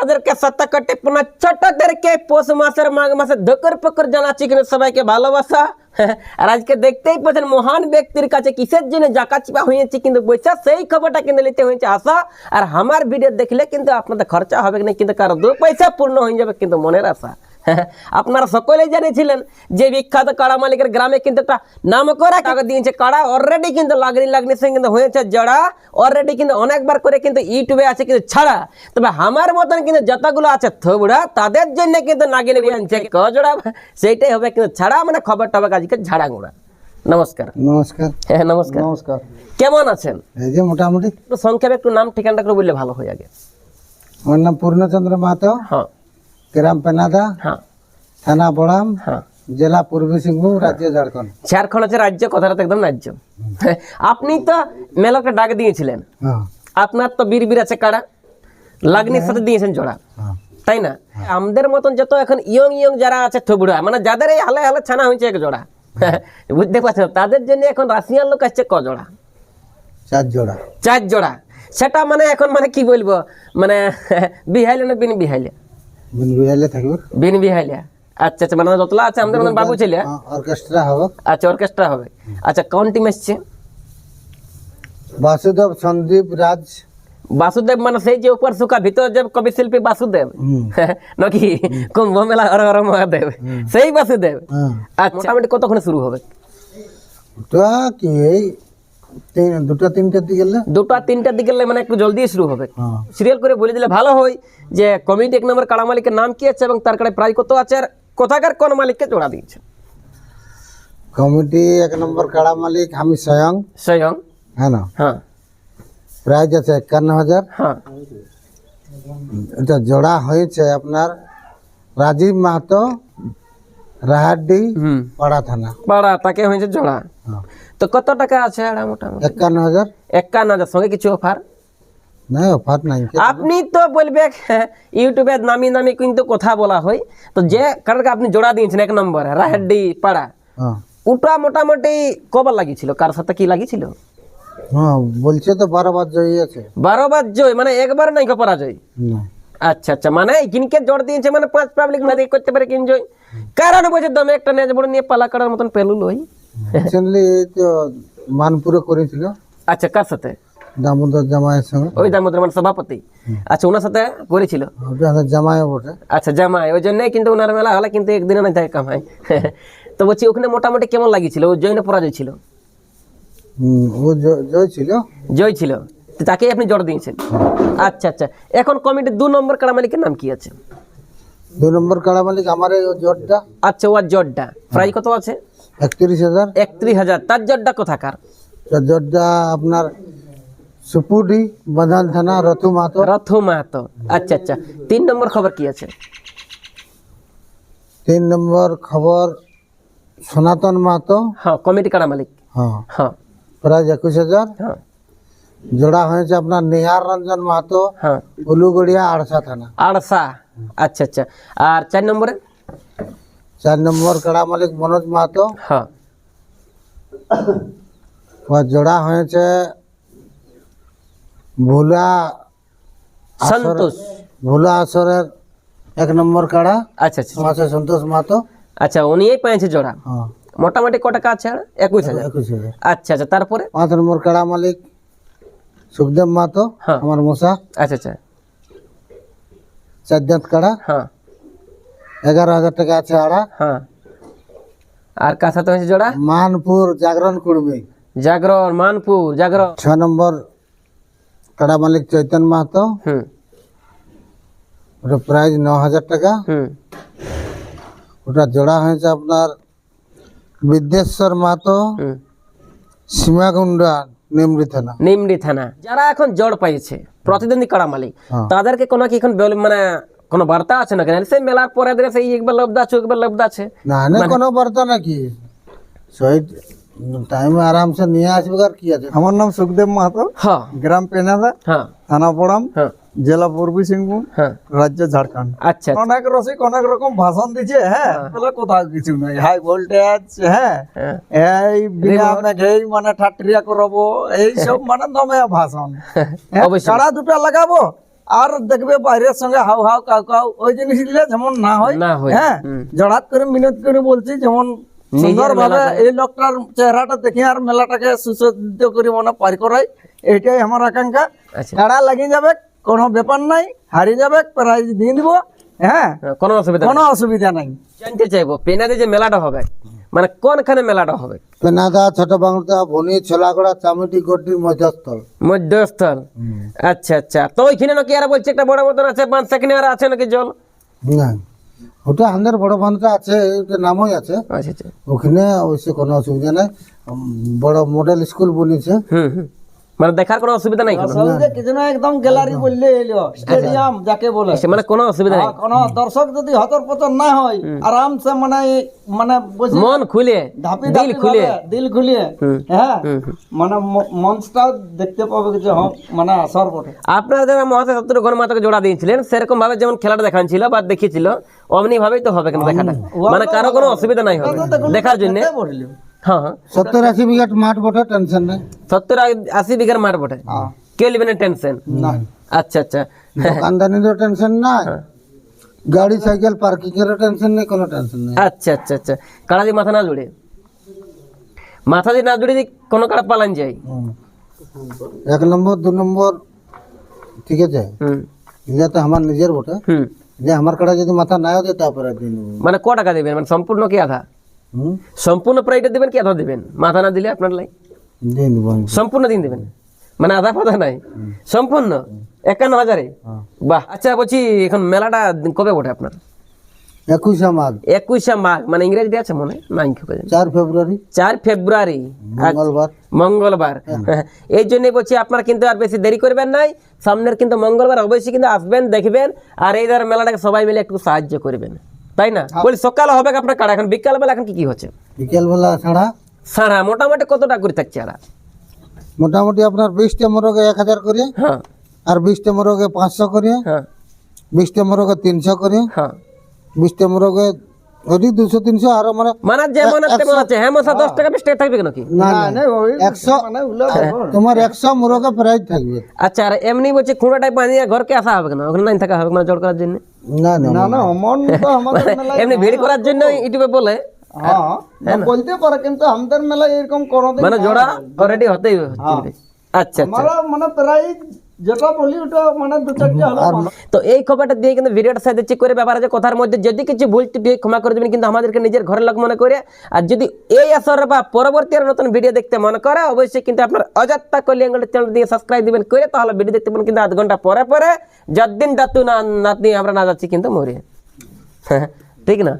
বড়দেরকে সত্তা কাটে পুনা ছোটদেরকে পৌষ মাসের মাঘ মাসে ধকর পকর জানাচ্ছি কিন্তু সবাইকে ভালোবাসা। আর আজকে দেখতেই পাচ্ছেন মহান ব্যক্তির কাছে কিসের জন্য জাকা চিপা হয়েছে কিন্তু বৈশা সেই খবরটা কিন্তু নিতে হয়েছে আশা। আর আমার ভিডিও দেখলে কিন্তু আপনাদের খরচা হবে না, কিন্তু কারও দু পয়সা পূর্ণ হয়ে যাবে কিন্তু মনের আশা। আপনারা সকলেই জানিয়েছিলেন যে বিখ্যাত কাড়া মালিকের গ্রামে কিন্তু একটা নাম করা কাগজ দিয়েছে। কাড়া অলরেডি কিন্তু লাগনি লাগনি সে কিন্তু হয়েছে জড়া। অলরেডি কিন্তু অনেকবার করে কিন্তু ইউটিউবে আছে কিন্তু ছাড়া। তবে আমার মতন কিন্তু যতগুলো আছে থবড়া তাদের জন্য কিন্তু নাগিনি বলছে কজোড়া সেইটাই হবে কিন্তু ছাড়া মানে খবর হবে আজকে ঝাড়া গুঁড়া নমস্কার। নমস্কার। হ্যাঁ নমস্কার। নমস্কার। কেমন আছেন? এই যে মোটামুটি। সংক্ষেপে একটু নাম ঠিকানাটা করে বললে ভালো হয় আগে। আমার নাম পূর্ণচন্দ্র মাহাতো। হ্যাঁ। গ্রাম পেনাদা হ্যাঁ। থানা বড়াম হ্যাঁ। জেলা পূর্বী সিংভূম রাজ্য ঝাড়খণ্ড। ঝাড়খণ্ড হচ্ছে রাজ্য কথাটা তো একদম রাজ্য আপনি তো মেলাকে ডাক দিয়েছিলেন। হ্যাঁ। আপনার তো বীর আছে কাড়া। লাগনির সাথে দিয়েছেন জোড়া। হ্যাঁ। তাই না? আমাদের মতন যত এখন ইয়ং ইয়ং যারা আছে থবুড়া মানে যাদের এই হালে হালে ছানা হয়েছে এক জোড়া। বুঝতে পারছেন? তাদের জন্য এখন রাশিয়ার লোক আসছে ক জোড়া? চার জোড়া। চার জোড়া। সেটা মানে এখন মানে কি বলব? মানে বিহাইলে না বিন বিহাইলে? বিন আচ্ছা আচ্ছা মানে যতলা আছে আমাদের মানে বাবু ছেলে। অর্কেস্ট্রা হবে। আচ্ছা অর্কেস্ট্রা হবে। আচ্ছা কোন টিম এসছে? বাসুদেব সন্দীপ রাজ। বাসুদেব মানে সেই যে উপর সুখা ভিতর যে কবি শিল্পী বাসুদেব। নাকি? কুম্ভ মেলা হর হর মহাদেব। সেই বাসুদেব। হ্যাঁ আচ্ছা মোটামুটি কতক্ষণে শুরু হবে? কি দুটো তিনটের দিকে দুটা তিনটার দিকে মানে একটু জলদি শুরু হবে। হ্যাঁ। সিরিয়াল করে বলে দিলে ভালো হয় যে কমিটি এক নম্বর কাড়া মালিকের নাম কি আছে এবং তার প্রায় কত আছে আর কোথাকার কোন মালিককে জোড়া দিয়েছে? কমিটি এক নম্বর কাড়া মালিক আমি স্বয়ং। স্বয়ং। হ্যাঁ না? হ্যাঁ। প্রাইজ আছে একান্ন হাজার। হ্যাঁ। এটা জোড়া হয়েছে আপনার রাজীব মাহাতো রাহাড্ডি পাড়া থানা। পাড়া তাকে হয়েছে জোড়া। তো কত টাকা আছে আড়া মোটামুটি? একান্ন হাজার। একান্ন হাজার সঙ্গে কিছু অফার? না অফার নাই। আপনি তো বলবে হ্যাঁ, ইউটিউবে নামি নামি কিন্তু কথা বলা হয়। তো যে কারণ আপনি জোড়া দিয়েছেন এক নম্বর রাহাড্ডি পাড়া। হ্যাঁ। ওটা মোটামুটি কবার লাগিয়েছিল? কার সাথে কি লাগিয়েছিল? হ্যাঁ বলছে তো বারো বার জয়ী আছে। বারো বার জয় মানে একবার নাই পরাজয়? না। আচ্ছা আচ্ছা মানে কিনকে জোর দিয়েছে মানে পাঁচ পাবলিক না দিয়ে করতে পারে কিন জয় কারণ বলছে দমে একটা নেজ বড় নিয়ে পালা করার মতন পেলু লই রিসেন্টলি তো মানপুরে করেছিল। আচ্ছা কার সাথে? দামোদর জামাইয়ের সঙ্গে। ওই দামোদর মানে সভাপতি। আচ্ছা ওনার সাথে করেছিল? বটে। আচ্ছা জামাই। ওই জন্যই কিন্তু ওনার মেলা হলে কিন্তু একদিনে না যায় কামাই তো বলছি ওখানে মোটামুটি কেমন লাগিয়েছিল ও জয় না পরাজয় ছিল? ও জয় ছিল। জয় ছিল। তাকেই আপনি জোর দিয়েছেন? আচ্ছা আচ্ছা। এখন কমিটির দু নম্বর কাড়া মালিকের নাম কি আছে? দু নম্বর কাড়া মালিক আমার জোরটা আচ্ছা ওর জোরটা প্রাইস কত আছে? একত্রিশ হাজার? একত্রিশ হাজার। তার জোরটা কোথাকার? তার আপনার সুপুডি বাঁধান থানা রথু মাহাতো। রথ মাহাতো। আচ্ছা আচ্ছা। তিন নম্বর খবর কি আছে? তিন নম্বর খবর সনাতন মাহাতো। হ্যাঁ কমিটি কাড়া মালিক। হ্যাঁ। হ্যাঁ। প্রায় একুশ হাজার। হ্যাঁ। জোড়া হয়েছে আপনার নিহার রঞ্জন মাহাতো। হ্যাঁ। উলুগড়িয়া আড়সা থানা। আড়সা। আচ্ছা আচ্ছা। আর চার নম্বরে? চার নম্বর কাড়া মালিক মনোজ মাহাতো। হ্যাঁ। জোড়া হয়েছে ভোলা সন্তোষ। ভোলা আসরের এক নম্বর কাড়া। আচ্ছা আচ্ছা। সন্তোষ মাহাতো। আচ্ছা উনি এই পেয়েছে জোড়া? হ্যাঁ। মোটামুটি ক টাকা আছে একুশ হাজার। একুশ হাজার। আচ্ছা আচ্ছা তারপরে? পাঁচ নম্বর কাড়া মালিক সুখদেব মাহাতো হ্যাঁ। আমার মশা। আচ্ছা আচ্ছা। চার দাঁত কাড়া। হ্যাঁ। এগারো হাজার টাকা আছে আড়া। হ্যাঁ। আর কার সাথে হয়েছে জোড়া? মানপুর জাগরণ কুড়মি জাগরণ মানপুর জাগরণ। ছ নম্বর কাড়া মালিক চৈতন মাহাতো। হুম। ওটা প্রাইস ন হাজার টাকা। হুম। ওটা জোড়া হয়েছে আপনার বিদ্যেশ্বর মাহাতো। হুম। সীমাকুণ্ডা নিমরি থানা। নিমডি থানা। যারা এখন জড় পাইছে প্রতিদ্বন্দ্বী কাড়া মালিক হ্যাঁ। তাদেরকে কোনো কি এখন মানে কোনো বার্তা আছে না কেন সেই মেলার পরে ধরে সেই একবার লব্ধ আছে একবার লব্ধ আছে না না কোনো বার্তা নাকি? সেই টাইমে আরামসে নিয়ে আসবে আর কি আছে? আমার নাম সুখদেব মাহাতো। হ্যাঁ। গ্রাম পেনাদা হ্যাঁ। থানা পড়াম হ্যাঁ। জেলা পূর্বী সিংভূম হ্যাঁ। রাজ্য ঝাড়খণ্ড। আচ্ছা। অনেক রসিক অনেক রকম ভাষণ দিচ্ছে হ্যাঁ বলে কোথাও কিছু নাই। হাই ভোল্টেজ হ্যাঁ হ্যাঁ। এই বিনা আপনাকে এই মানে ঠাট্টিয়া করব এই সব মানে দমে ভাষণ। হ্যাঁ, অবশ্যই। দুটা লাগাবো? আর দেখবে বাইরের সঙ্গে হাউ হাউ কাউ কাউ ওই জিনিসগুলো যেমন না হয় হয়, জড়াত করে মিনত করে বলছি যেমন সুন্দর ভাবে এই লোকটার চেহারাটা দেখে আর মেলাটাকে সুসজ্জিত করে মনে পার করাই এইটাই আমার আকাঙ্ক্ষা। আচ্ছা। খেড়া লাগিয়ে যাবে কোনো ব্যাপার নাই হারিয়ে যাবে প্রাইজ দিয়ে দিব হ্যাঁ? হ্যাঁ, কোনো অসুবিধা কোনো অসুবিধা নাই। জানতে চাইব পেনাতে যে মেলাটা হবে মানে কোনখানে মেলাটা হবে? পেনাদা ছোট বাংলা ভনি ছোলাগড়া চামুটি গড্ডির মধ্যস্থল। মধ্যস্থল। আচ্ছা আচ্ছা। তো ওইখানে নাকি আর বলছে একটা বড় মতন আছে পাঁচ সেকেন্ড আর আছে নাকি জল? না ওটা আমাদের বড় বাঁধটা আছে ওটা নামই আছে। আচ্ছা আচ্ছা। ওখানে অবশ্যই কোনো অসুবিধা নাই। বড় মডেল স্কুল বনেছে। হুম হুম। মানে দেখার কোনো অসুবিধা নাই কিছু না একদম গ্যালারি বললে এলো স্টেডিয়াম যাকে বলে। আচ্ছা, মানে কোনো অসুবিধা নাই? কোনো দর্শক যদি হতর পতন না হয় আরামসে মানে মানে মন খুলে দিল খুলে। দিল খুলিয়ে হ্যাঁ? মানে ম- মঞ্চটাও দেখতে পাবে যে মানে আসর বটে আপনারা যারা মহাশয় সত্তর গণমাতাকে জোড়া দিয়েছিলেন সেরকম ভাবে যেমন খেলাটা দেখাচ্ছিল বা দেখিয়েছিল অমনি ভাবেই তো হবে কেন দেখাটা। মানে কারও কোনো অসুবিধা নাই হবে। দেখার জন্য। হ্যাঁ হ্যাঁ সত্তর আশি বিঘাট মাঠ বটে টেনশন নেই সত্তর আ- আশি বিঘার মাঠ বটে কে লিবেন টেনশন আচ্ছা আচ্ছা দোকানদানিরও টেনশন নাই গাড়ি সাইকেল পার্কিং এরও টেনশন নেই কোনো টেনশন নেই আচ্ছা আচ্ছা আচ্ছা কাড়া দিয়ে মাথা না জুড়ে মাথা দিয়ে না জুড়ে দিয়ে কোনো কাড়া পালান যায় হুম। এক নম্বর দু নম্বর ঠিক আছে হুম এটা তো আমার নিজের বটে হুম যে আমার কাটা যদি মাথা না হতে তারপরে দিয়ে নেব মানে ক টাকা দেবেন মানে সম্পূর্ণ কি আধা হুম সম্পূর্ণ প্রাইটা দেবেন কি আধা দেবেন? মাথা না দিলে আপনার লাই। সম্পূর্ণ দিন দেবেন। মানে আধা ফাধা নাই। সম্পূর্ণ? একান্ন হাজারে? হ্যাঁ। বাহ আচ্ছা বলছি এখন মেলাটা কবে বটে আপনার? একুশে মাঘ। একুশে মাঘ মানে ইংরেজিতে আছে মনে? হয় না চার ফেব্রুয়ারি। চার ফেব্রুয়ারি মঙ্গলবার। মঙ্গলবার। এই জন্য বলছি আপনারা কিন্তু আর বেশি দেরি করবেন নাই। সামনের কিন্তু মঙ্গলবার অবশ্যই কিন্তু আসবেন দেখবেন। আর এই ধর মেলাটাকে সবাই মিলে একটু সাহায্য করবেন। তাই না? বলি সকালে হবে আপনার কাড়া। এখন বিকালবেলা এখন কি কি হচ্ছে? বিকেলবেলা ছাড়া? সাড়া মোটামুটি কত টাকা করে থাকছে আর মোটামুটি আপনার বিশটা মোরগে এক হাজার করে হ্যাঁ। আর বিশটা মোরগে পাঁচশো করে হ্যাঁ। বিশটা মোরগে তিনশো করে হ্যাঁ। বিশটা মোরগে ওই দুশো তিনশো আরও মানে মানে যেমন আছে তেমন আছে হ্যাঁ মশা দশ টাকা বিশ টাকা থাকবে নাকি? না না, না। ওই একশো মানে ওগুলো তোমার একশো মোরগে প্রাইজ থাকবে। আচ্ছা আর এমনি বলছে খুঁড়াটাই পানি ঘরকে আসা হবে কেন? ওখানে নাই থাকা হবে না জড় করার জন্য? না না না অমন তো আমাদের মেলায় এমনি ভিড় করার জন্য ইউটিউবে বলে। হ্যাঁ বলতে পারে কিন্তু আমাদের মেলায় এরকম করো মানে জোড়া অলরেডি হতেই আচ্ছা আচ্ছা। মানে প্রায় যেটা বলি ওটা মানে দু চারটে হলো তো এই খবরটা দিয়ে কিন্তু ভিডিওটা সাথে চেক করে ব্যাপার আছে কথার মধ্যে যদি কিছু ভুল ত্রুটি ক্ষমা করে দেবেন কিন্তু আমাদেরকে নিজের ঘরের লোক মনে করে। আর যদি এই আসর বা পরবর্তী আর নতুন ভিডিও দেখতে মনে করে অবশ্যই কিন্তু আপনার অজাত্তা কলিয়াঙ্গল চ্যানেল দিয়ে সাবস্ক্রাইব দিবেন করে তাহলে ভিডিও দেখতে পাবেন কিন্তু আধ ঘণ্টা পরে পরে যতদিন দাতু না নাতনি আমরা না যাচ্ছি কিন্তু মরে ঠিক না?